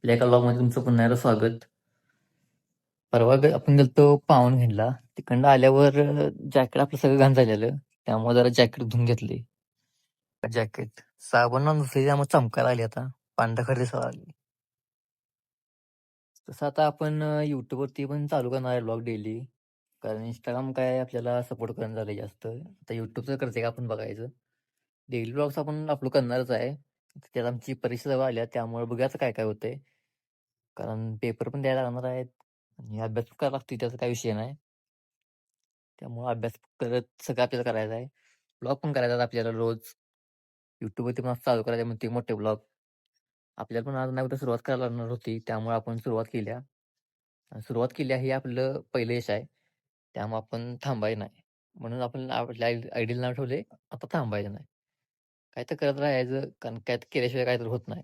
आपल्या एका ब्लॉगमध्ये तुमचं पुन्हा एकदा स्वागत. परवा ग- आपण गेलतो पाहून घेणला तिकडनं आल्यावर जॅकेट आपलं सगळं घाण झालेलं. त्यामुळे जरा जॅकेट धुवून घेतले. जॅकेट साबण नुसते त्यामुळे चमकायला आली आता. पांढरा खरी दिसायला आली तसं आता आपण युट्यूबवरती पण चालू करणार आहे ब्लॉग डेली कारण इंस्टाग्राम काय आपल्याला सपोर्ट करणं झालं जास्त. आता युट्यूबचं करते का आपण बघायचं. डेली ब्लॉग्स आपण अपलोड करणारच आहे. त्यात आमची परीक्षा जवळ आल्या त्यामुळे बघायचं काय काय होतंय. कारण पेपर पण द्यायला लागणार आहेत आणि अभ्यास पण करायला लागतो त्याचा काही विषय नाही. त्यामुळे अभ्यास करत सगळं आपल्याला करायचं आहे. ब्लॉग पण करायचा आपल्याला रोज. युट्यूबवरती पण चालू करायचे म्हणते मोठे ब्लॉग आपल्याला पण आज नाही उद्या सुरुवात करायला लागणार होती त्यामुळे आपण सुरुवात केल्या. आणि सुरुवात केली हे आपलं पहिलं यश आहे. त्यामुळे आपण थांबायचं नाही. म्हणून आपण आपल्या आयडियल नाव ठेवले आता थांबायचं नाही. काय तर करत राहायचं. कारण काय तर केल्याशिवाय काय तर होत नाही.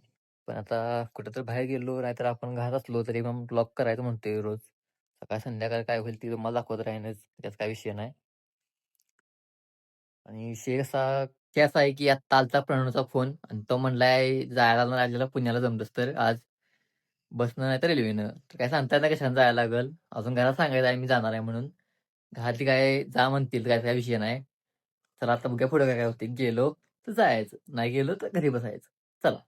पण आता कुठं तर बाहेर गेलो नाहीतर आपण घरात असलो तरी मग ब्लॉग करायचं म्हणतोय रोज. सकाळ संध्याकाळ काय होईल ती तुम्हाला दाखवत राहीनच त्याचा काय विषय नाही. आणि विषय असा की असा आहे की आता आलता प्रणवचा फोन आणि तो म्हणलाय जायला राहिलेला पुण्याला जमलंच तर आज बसनं नाही तर रेल्वेनं तर काय सांगता नाही कशाने जायला लागल? अजून घरात सांगायचं आहे मी जाणार आहे म्हणून. घरातली काय जा म्हणतील काय काय विषय नाही. चला आता बघूया पुढे काय काय होते गेलो तर जायचं. नाही गेलो तर घरी बसायचं. चला.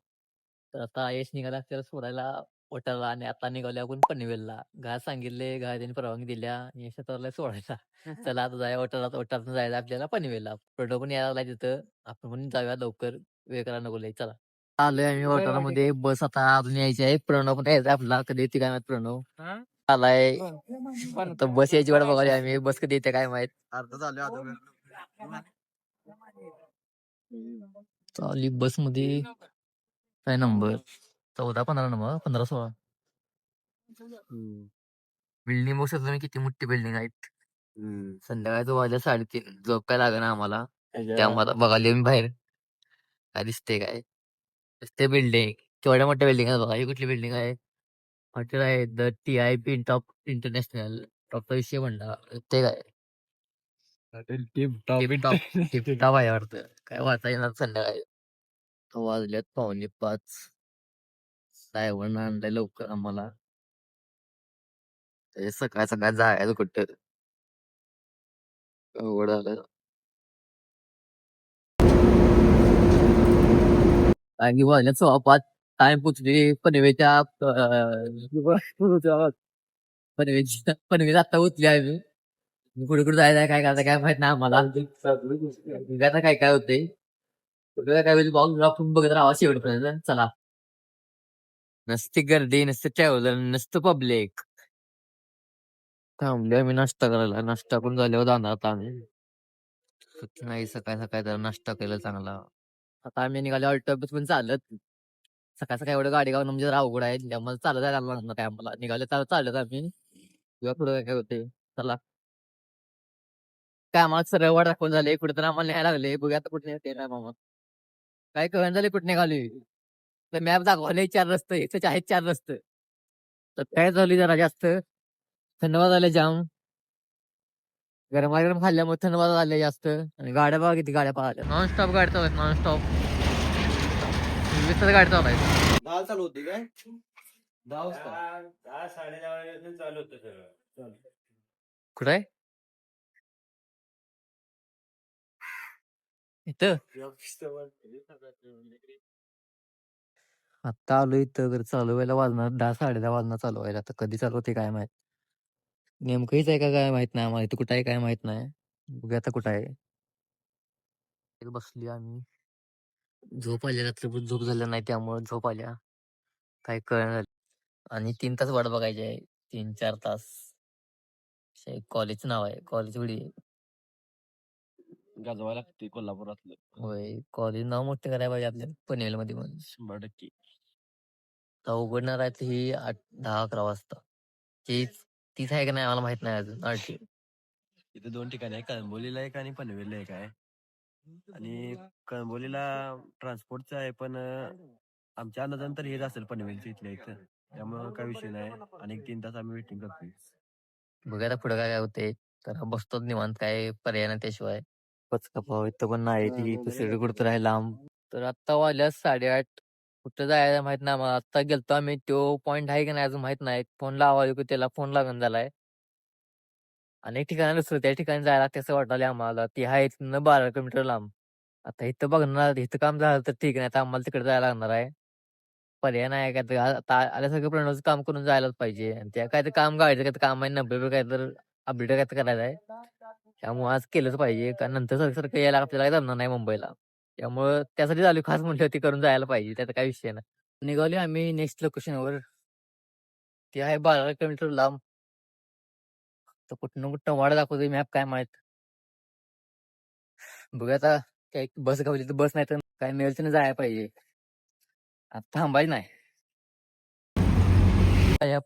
तर आता यश निघाला आपल्याला सोडायला ओटाला आणि आता निघाले आपण पनवेलला. घरात सांगितले घरात त्यांनी परवानगी दिल्या यश आता सोडायला. चला आता जाऊया ओटाला ओटातून जायला आपल्याला पनवेलला. प्रोडो पण यायला लागलाय तिथं. आपण पण जाऊया लवकर. वेळ करायला नको लय. चला. आलोय आम्ही ओटाळामध्ये बस आता अजून यायची आहे. प्रणव पण यायचा आपला. कधी येते काय माहीत प्रणव? आलाय. तर बस यायची वाट बघायला आम्ही. बस कधी येते काय माहीत? अर्ध झाले चालली बसमध्ये काय नंबर? चौदा पंधरा नंबर पंधरा सोळा. बिल्डिंग बघू शकतो तुम्ही किती मोठी बिल्डिंग आहेत. संध्याकाळचं वाजल्या साडेतीन झोप काय लागेल आम्हाला. त्यामुळे बघाली मी बाहेर. काय दिसते काय? दिसते बिल्डिंग. केवढ्या मोठ्या बिल्डिंग आहे बघा. ही कुठली बिल्डिंग आहे? हॉटेल आहे the T I P top international. टॉपचा विषय म्हणला ते काय? Tip tip top tip top आहे वाटतं. काय वाचा येणार संध्याकाळी? तो वाजल्यात पावणे पाच. साहेबांना आणलाय लवकर आम्हाला. ते सकाळ सकाळ जायचं कुठं? अवघड झालं. कारण की वाजल्यात सव्वा पाच. टाइम पोचली पनवेच्या पनवेची पनवेच आता उचली आहे मी कुठे कुठे जायचं काय करायचं काय माहीत नाही आम्हाला. आता काय काय होतंय? कुठे काय होईल बॉक्स आपण बघत राहा शेवटपर्यंत. चला. नसती गर्दी नसतं ट्रॅव्हलर नसतं पब्लिक थांबले आम्ही नाश्ता करायला. नाश्ता करून झाल्यावर जाणार आता आम्ही. नाही सकाळी सकाळी तर नाश्ता केला चांगला. आता आम्ही निघाले ऑल्टोबस पण चालत. सकाळ सकाळी एवढं गाडी गावणं म्हणजे अवघड आहे. त्यामुळे चालत जायला लागणार काय आम्हाला. निघाले चालत चालत आम्ही. किंवा काय काय होते चला. काय आम्हाला सरळ वाट दाखवून झाले कुठे तर आम्हाला न्यायला लागले. बघूया आता कुठे नेते काय मामा काय कळण झाले कुठे निघाले? तर मॅप दाखवले चार रस्ते त्याचे आहेत चार रस्ते. तर काय झाली जरा जास्त? थंडवा झाले जाम. गरमा गरम खाल्ल्यामुळे थंडवा झाले जास्त. आणि गाड्या बघा किती गाड्या पाहिल्या नॉन स्टॉप गाडी चालू नॉन स्टॉप वीस गाडी चालू आहे दहा चालू होती काय? दहा वाजता. दहा दहा साडेदहा वाजेपासून चालू होतं सगळं. कुठं आहे? इथं आता आलो इथं घर चालू व्हायला वाजणार दहा साडे दहा वाजणार चालू व्हायला. आता कधी चालू होते काय माहीत? नेमकं हीच आहे का काय माहीत नाही आम्हाला इथं कुठं आहे काय माहीत नाही. बघूया आता कुठं आहे. इथं बसली आम्ही. झोप आली रात्रभर झोप झाल्या नाही त्यामुळे झोप आल्या काय कळणार आणि तीन तास वाट बघायची आहे. तीन चार तास. कॉलेजचं नाव आहे. कॉलेज उडी गाजवायला लागते कोल्हापुरातलं. होय कॉलेज नाव मोठं करायला पाहिजे आपल्या पनवेल मध्ये पण. शंभर टक्के. आता उघडणार आहे ही आठ दहा अकरा वाजता. तीच तीच आहे का नाही आम्हाला माहीत नाही अजून आरटी इथे दोन ठिकाणी आहे कळंबोलीला एक आणि पनवेलला एक आहे. आणि कळंबोलीला ट्रान्सपोर्टचं आहे पण अं, आमच्या अंदाजानं तर हेच असेल पनवेलचं इथल्या इथं. त्यामुळं काय विषय नाही आणि तीन तास आम्ही वेटिंग करतोय. बघूया आता पुढे काय काय होते तर बसतो निवांत काय पर्याय नाही त्याशिवाय. पचका पाव इथं पण नाही ती दुसरीकडे कुठं आहे लांब. तर आता वाजल्या साडेआठ कुठं जायला माहीत नाही आम्हाला आता गेलतो आम्ही तो पॉइंट आहे की नाही अजून माहीत नाही. फोन लावायला की त्याला फोन लागून झालाय. अनेक ठिकाणी दुसरं त्या ठिकाणी जायला तसं वाटायला आम्हाला. ती आहे इथनं बारा किलोमीटर लांब. आता इथं बघणार इथं काम झालं तर ठीक नाही आता आम्हाला तिकडे जायला लागणार आहे. पर्याय नाही काय तर आता आल्या सगळं प्रणवचं काम करून जायलाच पाहिजे. आणि त्या काय तर काम गाडीचं काय तर काम आहे नब्बे काय तर अपडेट काय तर करायचं आहे. त्यामुळे आज केलंच पाहिजे. कारण नंतर सारखं सारखं यायला आपल्याला जमणार नाही मुंबईला. त्यामुळं त्यासाठी झाली खास म्हटलं होती करून जायला पाहिजे. त्याचा काही विषय नाही. निघाले आम्ही नेक्स्ट लोकेशनवर ते आहे बारा किलोमीटर लांब. तर कुठनं कुठं वाडा दाखवतोय मॅप काय माहीत. बघूया आता काय बस गावली तर बस नाही तर काय मिळेल तर जायला पाहिजे. आता थांबायचं नाही. या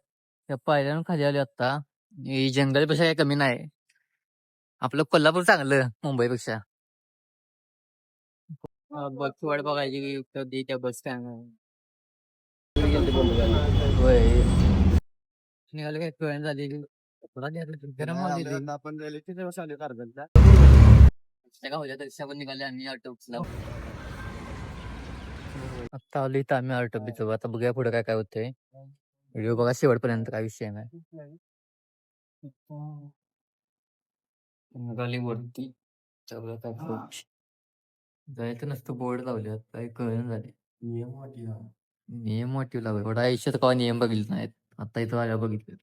या खाली आलो आता. ही जंगलपेक्षा काही कमी नाही. आपलं कोल्हापूर चांगलं मुंबईपेक्षा. बस वाट बघायची कधी त्या बस निघाले काय कळण झाली. गरम आपण तशा पण निघाले आम्ही ऑटोला आता आलो इथं आम्ही ऑटो बिचो आता बघूया पुढे काय काय होतंय. व्हिडिओ बघा शेवटपर्यंत काय विषय नाही. निघाली वरती सगळं काय पुढं. जायचं नसतं बोर्ड लावले काय कळण झाले. नियम वाटीव लावले. एवढा आयुष्यात कवा नियम बघितले नाहीत. आता इथं आल्या बघितले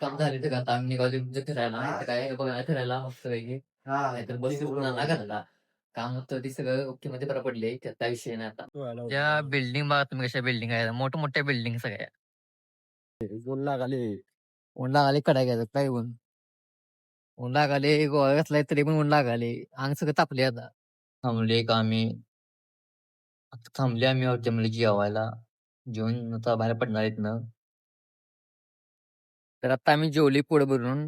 काम झाले तर आता आम्ही निघालो तुमचं फिरायला. इथं काय बघायला फिरायला मस्त पैकी. नाहीतर बस ना घरला. काम होतं ती सगळं ओके मध्ये बरं पडले. काय विषय नाही आता. त्या बिल्डिंग बघा तुम्ही कशा बिल्डिंग आहेत. मोठ्या मोठ्या बिल्डिंग सगळ्या. ऊन लागले. ऊन लागाले कडा घ्यायचं काय ऊन? ऊन लागाले गोवा घातलाय तरी पण ऊन लागाले अंग सगळं तापले आता. थांबले का आम्ही. आता थांबले आम्ही हॉटेलमध्ये जेवायला. जेवून आता बाहेर पडणार आहेत ना. तर आता आम्ही जेवली पुढे भरून.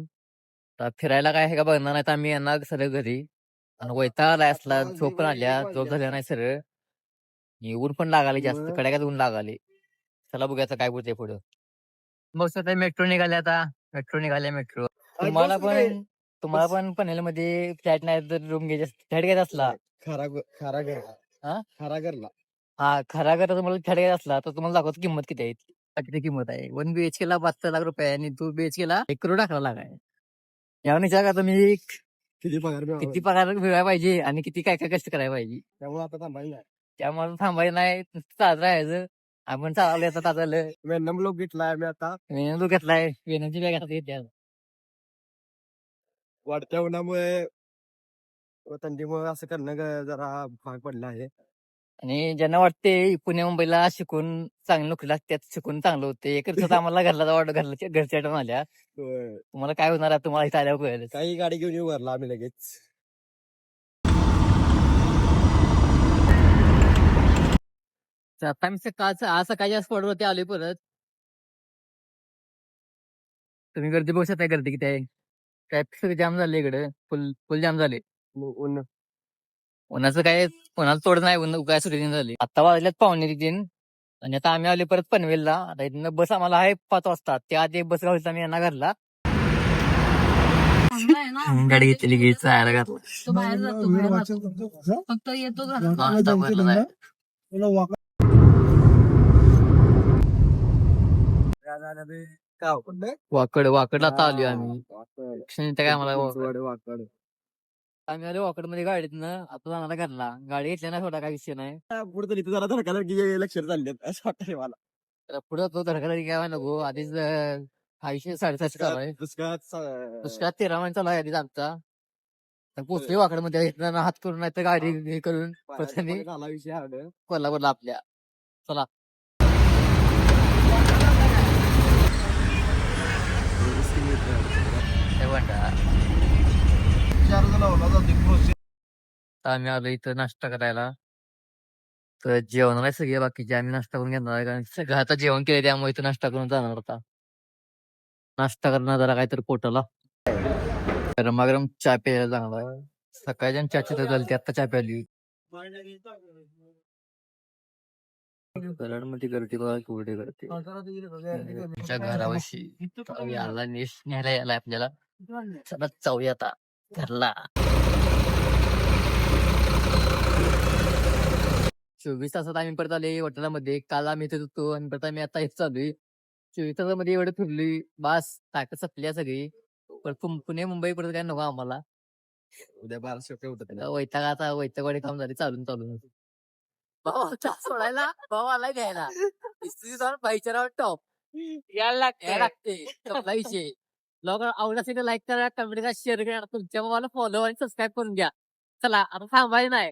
आता फिरायला काय आहे का बघणार नाही तर आम्ही येणार सरळ घरी. आणि वैताग आलाय असला झोप पण आल्या. झोप झाल्या नाही सरळ. आणि ऊन पण लागाले जास्त. कड्यात ऊन लागाले चला बघूया आता काय बोलते पुढं. मग स्वतः मेट्रो निघाले आता. मेट्रो निघाले मेट्रो तुम्हाला पण तुम्हाला पण पनवेलमध्ये फ्लॅट नाही तर रूम घ्यायचे फ्लॅट घ्यायचा असला. खरा खरा घर हा? खरा घरला हा खरा घर तुम्हाला फ्लॅट घ्यायचा असला तर तुम्हाला दाखवतो किंमत किती आहे. किती किंमत आहे? वन बीएचके ला बहात्तर लाख रुपये आणि टू बीएचके ला एक करोड अकरा लाख आहे. यावर विचार का तुम्ही किती पगार किती पगार मिळवायला पाहिजे आणि किती काय काय कष्ट करायला पाहिजे. त्यामुळे आता थांबायला त्यामुळे थांबायचं नाही. चालत राहायचं. आपण चालवलं आता चाललं वेन्नम लोक घेतलाय आम्ही आता. वेणू घेतलाय. वेणाची बॅग आता घेतल्या वाढत्या उन्हामुळे व थंडीमुळे असं करणं ग- जरा भाग पडला आहे. आणि ज्यांना वाटते पुणे मुंबईला शिकून चांगली नोकरी लागते शिकून चांगलं होते. एक तर आम्हाला घरला वाट घरला घरच्या आठवण आल्या. होय. तुम्हाला काय होणार आहे तुम्हाला इथं आल्यावर कळेल काही गाडी घेऊन येऊ घरला आम्ही लगेच. आता मी सकाळचं आज सकाळच्या स्पॉटवरती आलोय परत. तुम्ही गर्दी बघू शकता गर्दी किती आहे. ट्रॅफिक सगळं जाम झाले इकडे. फुल फुल जाम झाले. ऊन उन्हाचं काय उन्हाचं तोड नाही. ऊन काय सुरू नाही झाली. आता वाजल्यात पाहुणे तीन आणि आता आम्ही आले परत पनवेलला. आता इथनं बस आम्हाला आहे पाच वाजता. त्या आधी बस घालतो आम्ही यांना घरला. गाडी घेतली की जायला घातला. तो बाहेर जातो बाहेर जातो. फक्त येतो घरात. नाश्ता भरला नाही. वाकड वाकडला आता आलोय आम्ही. क्षणी त्या काय मला वाकड. आम्ही आलो वाकडमध्ये गाडीतनं आता जाणार घरला. गाडी घेतली ना थोडा काय विषय नाही. पुढे तर इथं जरा धडकायला की लक्ष चालले असं वाटतं मला. पुढे तो धडकाला काय नको. आधीच आयुष्य साडेसातशे चालू आहे. दुष्काळात दुसऱ्या तेरा महिने चालू आहे आधीच आमचा. तर पोचले वाकडमध्ये घेतलं हात करून नाही तर गाडी हे. करून झाला विषय ग. कोल्हापूरला आपल्या. चला. हे आम्ही आलो इथं नाश्ता करायला. तर जेवणार आहे सगळे बाकीचे आम्ही नाश्ता करून घेणार आहे कारण सगळं आता जेवण केलं त्यामुळे इथं नाश्ता करून जाणार आता. नाश्ता करणार जरा काहीतरी पोटाला. गरमागरम चहा प्यायला चांगला आहे. सकाळच्या चहाची तर झाली आता चहा प्यायली कराडमध्ये गर्दी बघा केवढी गर्दी घरावशी आला नेस न्यायला यायला आपल्याला. चला जाऊया आता घरला. चोवीस तासात आम्ही परत आले वटारामध्ये काल आम्ही इथे होतो आणि परत आम्ही आता इथे चालू चोवीस तासामध्ये एवढं फिरलोय. बास ताकद संपली आहे सगळी. परत पुम- पुणे मुंबई परत काय नको आम्हाला. उद्या बाराशे रुपये उठत आता वैतागाचा वैतागवाडी काम झाले चालून चालून. भाऊ सोडायला? भाऊ आलाय द्यायला इस्त्री जाऊन पाहिजे टॉप. यायला लागते विषय ब्लॉग आवडत असेल तर लाईक करा कमेंट करा शेअर करा. तुमच्या मला फॉलो आणि सबस्क्राईब करून घ्या. चला आता थांबायचं नाही.